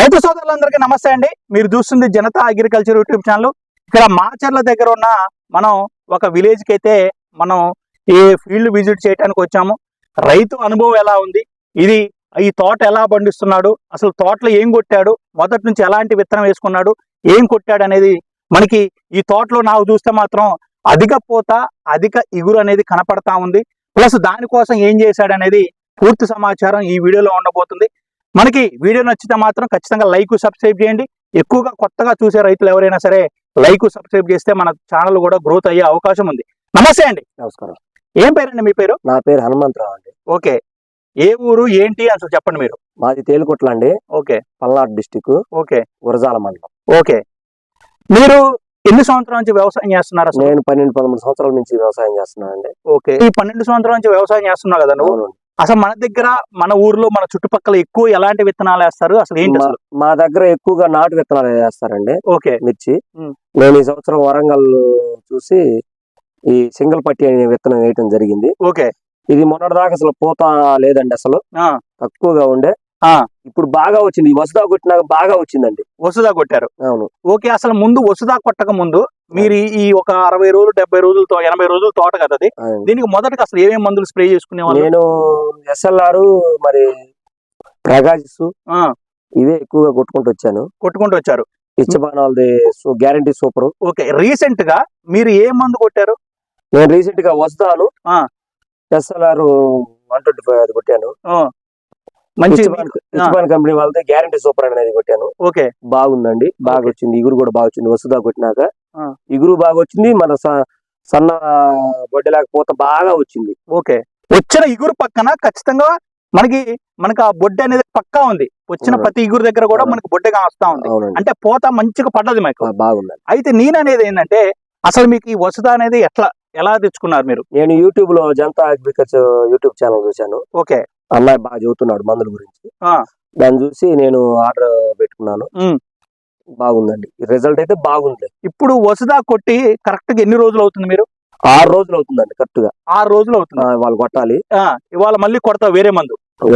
రైతు సోదరులందరికీ నమస్తే అండి. మీరు చూస్తుంది జనతా అగ్రికల్చర్ యూట్యూబ్ ఛానల్. ఇక్కడ మాచర్ల దగ్గర ఉన్న మనం ఒక విలేజ్కి అయితే మనం ఈ ఫీల్డ్ విజిట్ చేయడానికి వచ్చాము. రైతు అనుభవం ఎలా ఉంది? ఇది ఈ తోట ఎలా పండిస్తున్నాడు? అసలు తోటలో ఏం కొట్టాడు? మొదటి నుంచి ఎలాంటి విత్తనం వేసుకున్నాడు? ఏం కొట్టాడు అనేది మనకి ఈ తోటలో నాకు చూస్తే మాత్రం అధిక పూత అధిక ఇగురు అనేది కనపడతా ఉంది. ప్లస్ దానికోసం ఏం చేశాడు అనేది పూర్తి సమాచారం ఈ వీడియోలో ఉండబోతుంది. మనకి వీడియో నచ్చితే మాత్రం ఖచ్చితంగా లైక్ సబ్స్క్రైబ్ చేయండి. ఎక్కువగా కొత్తగా చూసే రైతులు ఎవరైనా సరే లైక్ సబ్స్క్రైబ్ చేస్తే మన ఛానల్ కూడా గ్రోత్ అయ్యే అవకాశం ఉంది. నమస్తే అండి. నమస్కారం. ఏం పేరండి మీ పేరు? నా పేరు హనుమంతరావు అండి. ఓకే. ఏ ఊరు ఏంటి అసలు చెప్పండి మీరు. మాది తేలికొట్ల అండి. Okay. Palnadu district okay. Gurajala మండలం. ఓకే. మీరు ఎన్ని సంవత్సరాల నుంచి వ్యవసాయం చేస్తున్నారు నేను పన్నెండు పదమూడు సంవత్సరాల నుంచి వ్యవసాయం చేస్తున్నాను అండి ఓకే. ఈ పన్నెండు సంవత్సరాల నుంచి వ్యవసాయం చేస్తున్నావు కదా నువ్వు. అసలు మన దగ్గర మన ఊర్లో మన చుట్టుపక్కల ఎక్కువ ఎలాంటి విత్తనాలు వేస్తారు? అసలు ఏంటి మా- అసలు? మా దగ్గర ఎక్కువగా నాటు విత్తనాలు వేస్తారండి? ఓకే. మిర్చి. నేను ఈ సంవత్సరం వరంగల్ చూసి ఈ సింగల్ పట్టి అనే విత్తనం వేయటం జరిగింది. ఓకే. ఇది మొన్నటిదాకా అసలు పూత లేదండి అసలు. తక్కువగా ఉండే. ఆ. ఇప్పుడు బాగా వచ్చింది. వసుదా కొట్టినాక బాగా వచ్చిందండి. వసుదా కొట్టారు. అవును. ఓకే అసలు ముందు వసుదా కొట్టక ముందు మీరు ఈ- ఒక అరవై రోజులు డెబ్బై రోజులతో ఎనభై రోజుల తోట కదా అది. దీనికి మొదటగా అసలు ఏమేమి మందులు స్ప్రే చేసుకునేవాళ్ళు నేను ఎస్ఎల్ఆర్ మరి ప్రకాశ్ ఇవే ఎక్కువగా కొట్టుకుంటూ వచ్చాను. కొట్టుకుంటూ వచ్చారు. ఇచ్చబానాలది గ్యారంటీ సూపర్. ఓకే రీసెంట్గా మీరు ఏ మందు కొట్టారు? నేను రీసెంట్గా వస్తాను. ఎస్ఎల్ఆర్ వన్ ట్వంటీ ఫైవ్ అది కొట్టాను. ఆ, మంచి కంపెనీ వాళ్ళది గ్యారంటీ సూపర్ అనేది కొట్టాను. ఓకే. బాగుందండి. బాగా. వచ్చింది. ఇగురు కూడా బాగా వచ్చింది. వసుదా కొట్టినాక. ఇగురు బాగా వచ్చింది మన సన్న బొడ్డలేకపోతే బాగా వచ్చింది. ఓకే. వచ్చిన ఇగురు పక్కన ఖచ్చితంగా మనకి మనకి ఆ బొడ్డ అనేది పక్కా ఉంది. వచ్చిన. ప్రతి ఇగురు దగ్గర కూడా. మనకి బొడ్డగా వస్తా ఉంది. అంటే పోత మంచిగా పడ్డది మీకు. ఆ, బాగుందండి. అయితే నేను అనేది ఏంటంటే అసలు మీకు ఈ వసుద అనేది ఎట్లా ఎలా తెచ్చుకున్నారు మీరు? నేను యూట్యూబ్లో జనతా అగ్రికల్చర్ యూట్యూబ్ ఛానల్ చూశాను. ఓకే. అన్నయ్య బాగా చెబుతున్నాడు మందుల గురించి. ఆ. దాన్ని చూసి నేను ఆర్డర్ పెట్టుకున్నాను. బాగుందండి. రిజల్ట్ అయితే బాగుంది. ఇప్పుడు వసుదా కొట్టి కరెక్ట్గా ఎన్ని రోజులు అవుతుంది మీరు? ఆరు రోజులు అవుతుందండి కరెక్ట్గా. ఆరు రోజులు అవుతుంది. వాళ్ళు కొట్టాలి. ఆ, ఇవాళ మళ్ళీ కొడతావు వేరే మందు.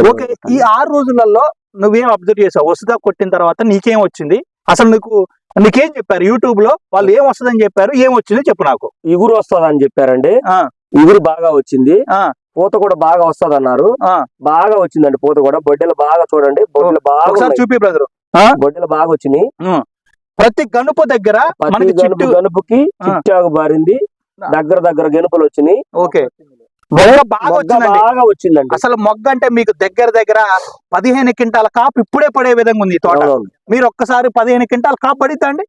ఓకే ఈ ఆరు రోజులలో నువ్వేం అబ్జర్వ్ చేసావు? వసుదా కొట్టిన తర్వాత నీకేం వచ్చింది? అసలు నీకు నీకేం చెప్పారు? యూట్యూబ్లో వాళ్ళు ఏం వస్తుందని చెప్పారు? ఏం వచ్చింది చెప్పు నాకు. ఇగురు వస్తుంది అని చెప్పారండి. ఆ. ఇగురు బాగా వచ్చింది. ఆ. పూత కూడా బాగా వస్తుంది అన్నారు ఆ. బాగా వచ్చిందండి పూత కూడా. బొడ్డెలు బాగా చూడండి. బొడ్డెలు బాగా. చూపి బ్రదర్. బొడ్డెలు బాగా వచ్చినాయి. ప్రతి గనుపు దగ్గర మనకి గనుపు చిట్టు గనుపుకి. చిట్టాకు బారింది. దగ్గర దగ్గర గెనుపులు వచ్చినాయి. ఓకే. మొగ్గ బాగా వచ్చిందండి. బాగా వచ్చిందండి. అసలు మొగ్గ అంటే మీకు దగ్గర దగ్గర పదిహేను క్వింటాల కాపు ఇప్పుడే పడే విధంగా ఉంది తోట. మీరు ఒక్కసారి పదిహేను క్వింటాల కాపు పడిద్దా అండి?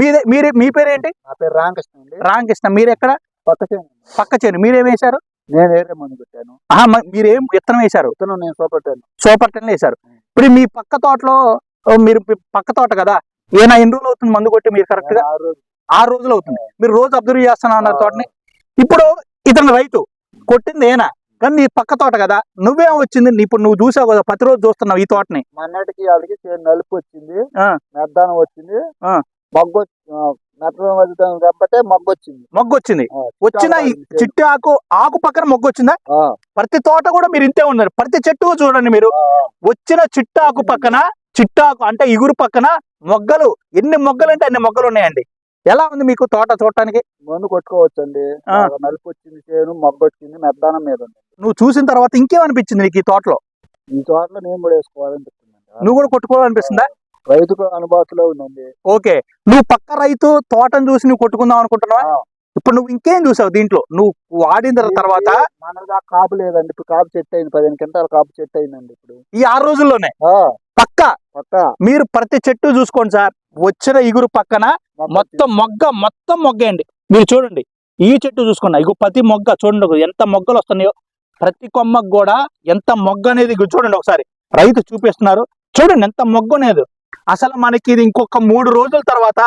మీదే మీరే మీ పేరేంటి? నా పేరు రామకృష్ణ అండి. రామకృష్ణ. మీరు ఎక్కడ కొత్త చేను. పక్క చేను. మీరేం వేశారు? నేను వేరే మందు పెట్టాను. మీరేం విత్తనం వేశారు? ఇతను నేను సోపెట్టాను. సూపర్ టెన్ వేశారు ఇప్పుడు మీ పక్క తోటలో మీరు పక్క తోట కదా? ఏనా ఎన్ని రోజులు అవుతుంది మందు కొట్టి మీరు కరెక్ట్గా? ఆరు రోజులు అవుతుంది. మీరు రోజు అబ్జర్వ్ చేస్తున్నా అన్నారు తోటని? ఇప్పుడు ఇతను రైతు కొట్టింది ఏనా? కానీ నీ పక్క తోట కదా. నువ్వేం వచ్చింది? ఇప్పుడు నువ్వు చూసావు కదా ప్రతిరోజు చూస్తున్నావు ఈ తోటని. మొన్నటికి వాళ్ళకి నలుపు వచ్చింది. మెద్దానం వచ్చింది. మొగ్గు కాబట్టి మొగ్గు వచ్చింది. మొగ్గు వచ్చింది వచ్చిన చిట్టు ఆకు ఆకు పక్కన మొగ్గు వచ్చిందా ప్రతి తోట కూడా మీరు ఇంతే ఉన్నారు. ప్రతి చెట్టు చూడండి మీరు. వచ్చిన చిట్టాకు పక్కన చిట్టాకు అంటే ఇగురు పక్కన మొగ్గలు. ఎన్ని మొగ్గలు అంటే అన్ని మొగ్గలు ఉన్నాయండి ఎలా ఉంది మీకు తోట చూడటానికి? మందు కొట్టుకోవచ్చండి. ఆ. బాగా నలుపు వచ్చింది చేను మొగ్గు వచ్చింది మెద్దానం మీద ఉంది. నువ్వు చూసిన తర్వాత ఇంకేమనిపించింది నీకు ఈ తోటలో? ఈ తోటలో నేను కూడా వేసుకోవాలనిపిస్తుందండి. నువ్వు కూడా కొట్టుకోవాలనిపిస్తుందా? రైతుకు అనుభవతులో ఉందండి. ఓకే. నువ్వు పక్క రైతు తోటను చూసి నువ్వు కొట్టుకుందాం అనుకుంటున్నావా. ఇప్పుడు నువ్వు ఇంకేం చూసావు దీంట్లో? నువ్వు వాడిన తర్వాత మన కాపు లేదండి. ఇప్పుడు కాపు చెట్టు అయింది. పదిహేను క్వింటాల కాపు చెట్టు అయిందండి ఇప్పుడు. ఈ ఆరు రోజుల్లోనే? పక్క. మీరు ప్రతి చెట్టు చూసుకోండి సార్. వచ్చిన ఇగురు పక్కన మొత్తం మొగ్గ మొత్తం మొగ్గేయండి. మీరు చూడండి. ఈ చెట్టు చూసుకోండి. ఇగో ప్రతి మొగ్గ చూడండి ఎంత మొగ్గలు వస్తున్నాయో. ప్రతి కొమ్మకు కూడా ఎంత మొగ్గ అనేది చూడండి ఒకసారి. రైతు చూపిస్తున్నారు. చూడండి ఎంత మొగ్గ అనేది. అసలు మనకి ఇది ఇంకొక మూడు రోజుల తర్వాత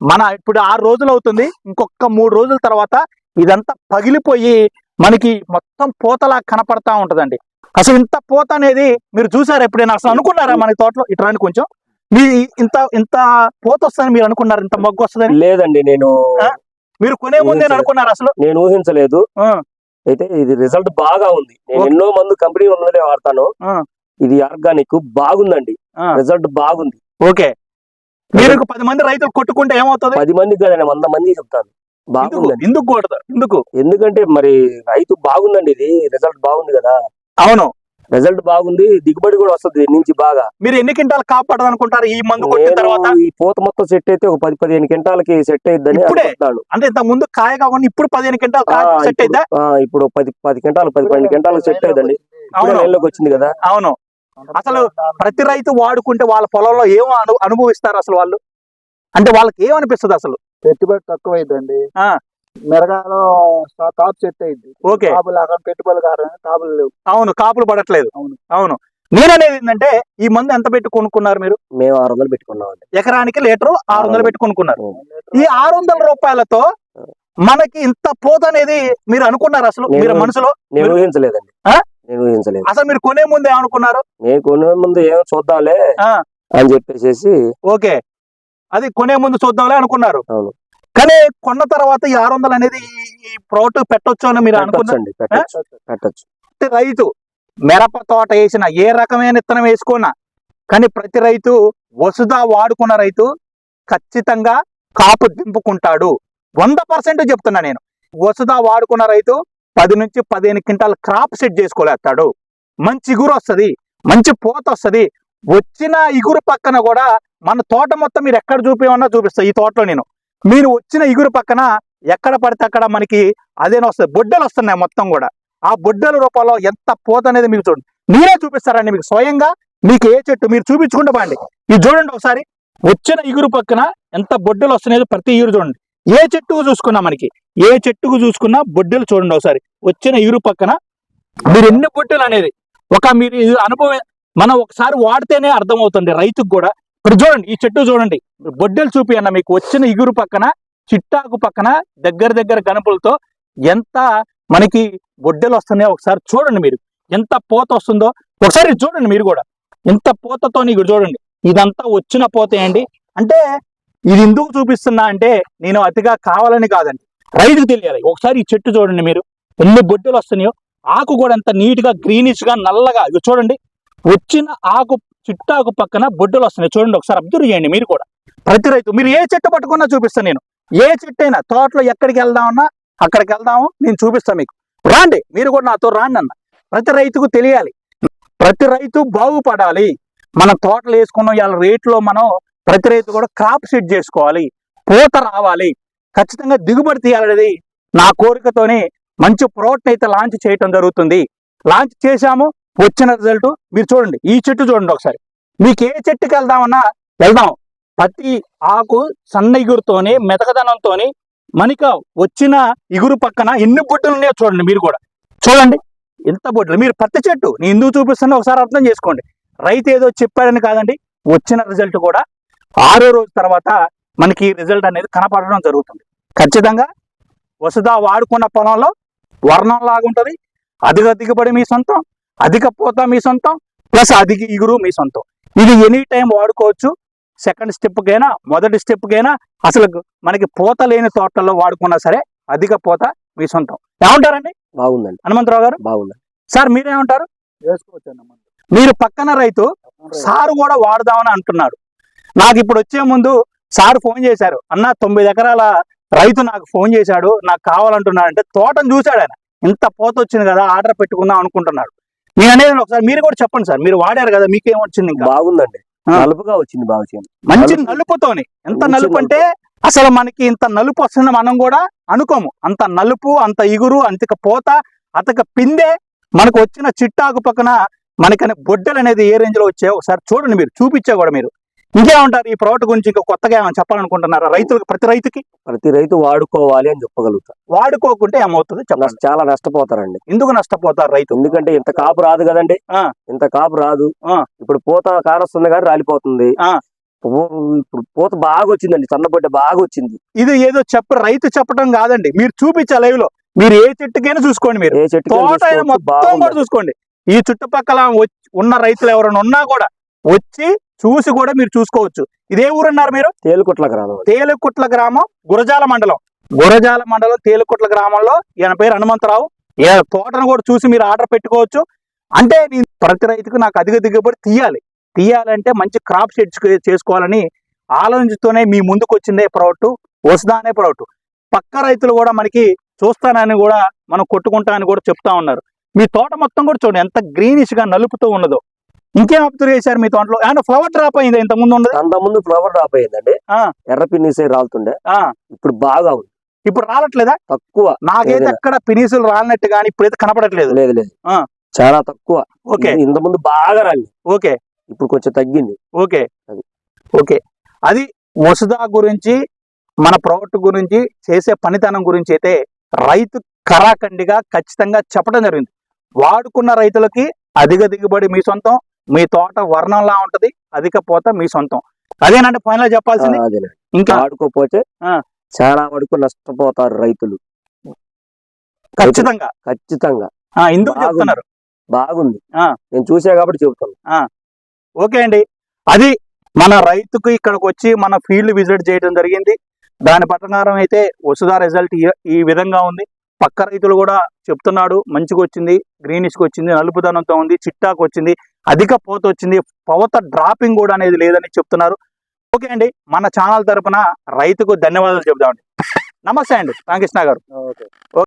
మన ఇప్పుడు ఆరు రోజులు అవుతుంది. ఇంకొక మూడు రోజుల తర్వాత ఇదంతా పగిలిపోయి మనకి మొత్తం పూతలా కనపడతా ఉంటదండి. అసలు ఇంత పూత అనేది మీరు చూసారా ఎప్పుడైనా? అసలు అనుకున్నారా మన తోటలో? ఇట్లా అని కొంచెం. మీ ఇంత ఇంత పూత వస్తుందని మీరు అనుకున్నారు? ఇంత మొగ్గు వస్తుందని? లేదండి నేను? మీరు కొనే ముందే అనుకున్నారు అసలు? నేను ఊహించలేదు. అయితే ఇది రిజల్ట్ బాగా ఉంది. నేను. ఎన్నో మందు కంపెనీ మందులే వాడతాను. ఇది ఆర్గానిక్ బాగుందండి. రిజల్ట్ బాగుంది. ఓకే. మీరు పది మంది రైతులు కొట్టుకుంటే ఏమవుతుంది? పది మందికి కదండి వంద మంది చెప్తాను. బాగుందండి. ఎందుకు ఎందుకు? ఎందుకంటే మరి రైతు బాగుందండి ఇది. రిజల్ట్ బాగుంది కదా. అవును. రిజల్ట్ బాగుంది దిగుబడి కూడా వస్తుంది దీని నుంచి బాగా. మీరు ఎన్ని క్వింటాలు కాపాడదు అనుకుంటారు ఈ మందు కొట్టిన తర్వాత? ఈ పూత మొత్తం సెట్ అయితే ఒక పది పదిహేను క్వింటాలకి సెట్ అయిద్దని అంటే ఇంత ముందు కాయ కాకుండా ఇప్పుడు పదిహేను క్వింటాల్ సెట్ ఇప్పుడు- అయిద్దా? ఇప్పుడు పది పది క్వింటాలు పది పన్నెండు క్వింటాలకు సెట్ ఇప్పుడే అవును. వచ్చింది కదా. అవును. అసలు ప్రతి రైతు వాడుకుంటే వాళ్ళ పొలంలో ఏం అను అనుభవిస్తారు అసలు వాళ్ళు? అంటే వాళ్ళకి ఏమనిపిస్తుంది అసలు? పెట్టుబడి తక్కువ అయిందండి ఆ. మిరగాలో కాపు సెట్ అయింది. ఓకే. కాపు లాగా పెట్టుబడి కారణంగా కాపులు లేవు. అవును కాపులు పడట్లేదు. అవును. అవును. నేననేది ఏంటంటే ఈ మందు ఎంత పెట్టి కొనుక్కున్నారు మీరు? మేము ఆరు వందలు పెట్టుకున్నామండి. ఎకరానికి లీటర్ ఆరు వందలు పెట్టి కొనుక్కున్నారు. ఈ ఆరు వందల రూపాయలతో మనకి ఇంత పోత అనేది మీరు అనుకున్నారు అసలు? మీరు మనసులో? నేను ఊహించలేదండి. ఆ? నేను ఊహించలేదు. అసలు మీరు కొనే ముందు ఏమనుకున్నారు? నేను కొనే ముందు ఏమో చూద్దాంలే. అని చెప్పేసి ఓకే. అది కొనే ముందు చూద్దాంలే అనుకున్నారు. అవును. కానీ కొన్న తర్వాత ఈ ఆరు వందలు అనేది ఈ- ప్రోడక్ట్ పెట్టొచ్చు అని మీరు పెట్టొచ్చండి పెట్టొచ్చు రైతు మిరప తోట వేసిన ఏ రకమైన విత్తనం వేసుకున్నా కానీ ప్రతి రైతు వసుదా వాడుకున్న రైతు ఖచ్చితంగా కాపు దింపుకుంటాడు. వంద పర్సెంట్ చెప్తున్నా నేను. వసుదా వాడుకున్న రైతు పది నుంచి పదిహేను క్వింటాల్ క్రాప్ సెట్ చేసుకోలేస్తాడు. మంచి ఇగురు వస్తుంది మంచి పోత వస్తుంది. వచ్చిన ఇగురు పక్కన కూడా మన తోట మొత్తం మీరు ఎక్కడ చూపించమన్నా చూపిస్తా ఈ తోటలో నేను. మీరు వచ్చిన ఇగురు పక్కన ఎక్కడ పడితే అక్కడ మనకి అదేనా వస్తుంది. బొడ్డలు వస్తున్నాయి మొత్తం కూడా. ఆ బొడ్డల రూపంలో ఎంత పోత అనేది మీకు చూడండి. మీరే చూపిస్తారండి మీకు స్వయంగా. మీకు ఏ చెట్టు మీరు చూపించుకుంటే బాండి ఇది చూడండి ఒకసారి. వచ్చిన ఇగురు పక్కన ఎంత బొడ్డలు వస్తున్నాయో ప్రతి ఇగురు చూడండి. ఏ చెట్టుకు చూసుకున్నా మనకి? ఏ చెట్టుకు చూసుకున్నా బొడ్డలు చూడండి ఒకసారి. వచ్చిన ఇగురు పక్కన మీరు ఎన్ని బొడ్డలు అనేది? ఒక మీరు అనుభవం మనం ఒకసారి వాడితేనే అర్థమవుతుంది రైతుకు కూడా. ఇప్పుడు చూడండి ఈ చెట్టు చూడండి. బొడ్డలు చూపి అన్న మీకు వచ్చిన ఇగురు పక్కన చిట్టాకు పక్కన దగ్గర దగ్గర గనుపులతో ఎంత మనకి బొడ్డలు వస్తున్నాయో ఒకసారి చూడండి మీరు. ఎంత పోత వస్తుందో ఒకసారి చూడండి మీరు కూడా. ఎంత పోతతో నీకు చూడండి. ఇదంతా వచ్చిన పోతే అండి అంటే ఇది ఎందుకు చూపిస్తున్నా అంటే నేను అతిగా కావాలని కాదండి. రైతుకు తెలియాలి. ఒకసారి ఈ చెట్టు చూడండి మీరు. ఎన్ని బొడ్డలు వస్తున్నాయో ఆకు కూడా ఎంత నీట్గా గ్రీనిష్గా నల్లగా ఇది చూడండి. వచ్చిన ఆకు చిట్టాకు పక్కన బొడ్డలు వస్తున్నాయి. చూడండి ఒకసారి అబ్జర్వ్ చేయండి మీరు కూడా. ప్రతి రైతు మీరు ఏ చెట్టు పట్టుకున్నా చూపిస్తాను నేను. ఏ చెట్టు అయినా తోటలో ఎక్కడికి వెళ్దామన్నా అక్కడికి వెళ్దాము నేను చూపిస్తాను మీకు. రాండి మీరు కూడా నాతో రాండి అన్న. ప్రతి రైతుకు తెలియాలి. ప్రతి రైతు బాగుపడాలి. మనం తోటలు వేసుకున్నాం ఇవాళ రేట్లో మనం ప్రతి రైతు కూడా క్రాప్ సెట్ చేసుకోవాలి. పూత రావాలి. ఖచ్చితంగా దిగుబడి తీయాలనేది నా కోరికతోనే మంచి ప్రోడక్ట్ అయితే లాంచ్ చేయటం జరుగుతుంది. లాంచ్ చేశాము వచ్చిన రిజల్ట్ మీరు చూడండి. ఈ చెట్టు చూడండి ఒకసారి. మీకు ఏ చెట్టుకి వెళ్దామన్నా వెళ్దాం. ప్రతి ఆకు సన్న ఇగురుతోని మెతకదనంతోని మనక వచ్చిన ఇగురు పక్కన ఎన్ని బొడ్డులు ఉన్నాయో చూడండి మీరు కూడా. చూడండి. ఎంత బొడ్డులు మీరు పత్తి చెట్టు నేను ఎందుకు చూపిస్తున్నా ఒకసారి అర్థం చేసుకోండి. రైతు ఏదో చెప్పాడని కాదండి. వచ్చిన రిజల్ట్ కూడా ఆరో రోజు తర్వాత మనకి రిజల్ట్ అనేది కనపడడం జరుగుతుంది. ఖచ్చితంగా వసుదా వాడుకున్న పొలంలో వర్ణం లాగుంటుంది అధిక దిగుబడి మీ సొంతం. అధిక పూత మీ సొంతం ప్లస్ అధిక ఇగురు మీ సొంతం. ఇది ఎనీ టైం వాడుకోవచ్చు. సెకండ్ స్టెప్కైనా మొదటి స్టెప్కైనా అసలు మనకి పూత లేని తోటల్లో వాడుకున్నా సరే అధిక పూత మీ సొంతం. ఏమంటారండి? బాగుందండి. హనుమంతరావు గారు? బాగుందండి సార్ మీరేమంటారు. మీరు పక్కన రైతు సారు కూడా వాడదామని అంటున్నారు నాకు ఇప్పుడు వచ్చే ముందు సార్ ఫోన్ చేశారు. అన్న తొమ్మిది ఎకరాల రైతు నాకు ఫోన్ చేశాడు నాకు కావాలంటున్నాడు అంటే తోటను చూశాడు ఆయన. ఇంత పోత వచ్చింది కదా ఆర్డర్ పెట్టుకుందాం అనుకుంటున్నాడు. నేను అనేది ఒకసారి మీరు కూడా చెప్పండి సార్. మీరు వాడారు కదా మీకేం వచ్చింది ఇంకా? బాగుందండి. నలుపుగా వచ్చింది బాగా మంచి నలుపు. నలుపుతోని. ఎంత నలుపు అంటే అసలు మనకి ఇంత నలుపు వస్తుంది మనం కూడా అనుకోము. అంత నలుపు అంత ఇగురు అంతక పోత అతక పిందే మనకు వచ్చిన చిట్టాకు పక్కన మనకని బొడ్డలు అనేది ఏ రేంజ్లో వచ్చాయో ఒకసారి చూడండి మీరు. చూపించా కూడా మీరు. ఇంకేమంటారు ఈ ప్రోడక్ట్ గురించి ఇంకా కొత్తగా ఏమైనా చెప్పాలనుకుంటున్నారా రైతులకు ప్రతి రైతుకి? ప్రతి రైతు వాడుకోవాలి అని చెప్పగలుగుతా వాడుకోకుంటే ఏమవుతుంది చెప్పండి. నష్ట- చాలా నష్టపోతారండి. ఎందుకు నష్టపోతారు రైతు? ఎందుకంటే ఇంత కాపు రాదు కదండి. ఆ. ఇంత కాపు రాదు. ఆ. ఇప్పుడు పూత కారొస్తుంది కానీ రాలిపోతుంది. ఆ. పూ- ఇప్పుడు పూత బాగా వచ్చిందండి సన్నబొడ్డ బాగా వచ్చింది ఇది ఏదో చెప్ప రైతు చెప్పడం కాదండి. మీరు చూపించా లైవ్లో మీరు ఏ చెట్టుకైనా చూసుకోండి మీరు. ఏ చెట్టు తోట మొత్తం కూడా చూసుకోండి. ఈ చుట్టుపక్కల ఉన్న రైతులు ఎవరైనా ఉన్నా కూడా వచ్చి చూసి కూడా మీరు చూసుకోవచ్చు. ఇదే ఊరన్నారు మీరు? తేలుకుట్ల గ్రామం తేలుకుట్ల గ్రామం గురజాల మండలం. గురజాల మండలం తేలుకుట్ల గ్రామంలో ఈయన పేరు హనుమంతరావు. ఏ తోటను కూడా చూసి మీరు ఆర్డర్ పెట్టుకోవచ్చు. అంటే నేను ప్రతి రైతుకు నాకు అధిక దిగుబడి తీయాలి. తీయాలంటే మంచి క్రాప్ సెట్స్ చేసుకోవాలని ఆలోచించుతూనే మీ ముందుకు వచ్చిందే ప్రోడక్ట్ వసుదా అనే ప్రోడక్ట్. పక్క రైతులు కూడా మనకి చూస్తానని కూడా మనం కొట్టుకుంటా అని కూడా చెప్తా ఉన్నారు. మీ తోట మొత్తం కూడా చూడండి ఎంత గ్రీనిష్గా నలుపుతూ ఉన్నదో. ఇంకేం అబ్జర్వ్ చేశారు మీ తోటలో? ఏమన్నా ఫ్లవర్ డ్రాప్ అయింది? ఇంత ముందు అంత ముందు ఫ్లవర్ డ్రాప్ అయ్యిందండి. ఆ. ఎర్ర పిన్నిసే రాలుతుండే. ఇప్పుడు బాగా ఉంది. ఇప్పుడు రావట్లేదా తక్కువ. నాకైతే. అక్కడ పినీసులు రాలినట్టు కానీ ఇప్పుడైతే కనపడట్లేదు. లేదు లేదు. ఆ. చాలా తక్కువ. ఓకే. ఇంత ముందు బాగా రాలి ఓకే. ఇప్పుడు కొంచెం తగ్గింది. ఓకే. అది. ఓకే. అది వసుదా గురించి మన ప్రోడక్ట్ గురించి చేసే పనితనం గురించి అయితే రైతు కరాఖండిగా ఖచ్చితంగా చెప్పడం జరిగింది. వాడుకున్న రైతులకి అధిక దిగుబడి మీ సొంతం. మీ తోట వర్ణంలా ఉంటది అధిక పోత మీ సొంతం. అదేనంటే ఫైనల్ చెప్పాల్సింది? ఇంకా? వాడుకోపోతే ఆ. చాలా వరకు నష్టపోతారు రైతులు. ఖచ్చితంగా. ఖచ్చితంగా. ఆ, ఎందుకు. చెప్తున్నారు? బాగుంది. ఆ. నేను చూసా కాబట్టి చెబుతాను ఓకే అండి. అది మన రైతుకు ఇక్కడికి వచ్చి మన ఫీల్డ్ విజిట్ చేయడం జరిగింది. దాని ప్రకారం అయితే వసుదా రిజల్ట్ ఈ- ఈ విధంగా ఉంది. పక్క రైతులు కూడా చెప్తున్నాడు మంచిగా వచ్చింది గ్రీనిష్కి వచ్చింది నలుపుదనంతో ఉంది చిట్టాకు వచ్చింది. అధిక పోత వచ్చింది పవత డ్రాపింగ్ కూడా అనేది లేదని చెప్తున్నారు. ఓకే అండి మన ఛానల్ తరపున రైతుకు ధన్యవాదాలు చెప్దామండి నమస్తే అండి రామకృష్ణ గారు. ఓకే.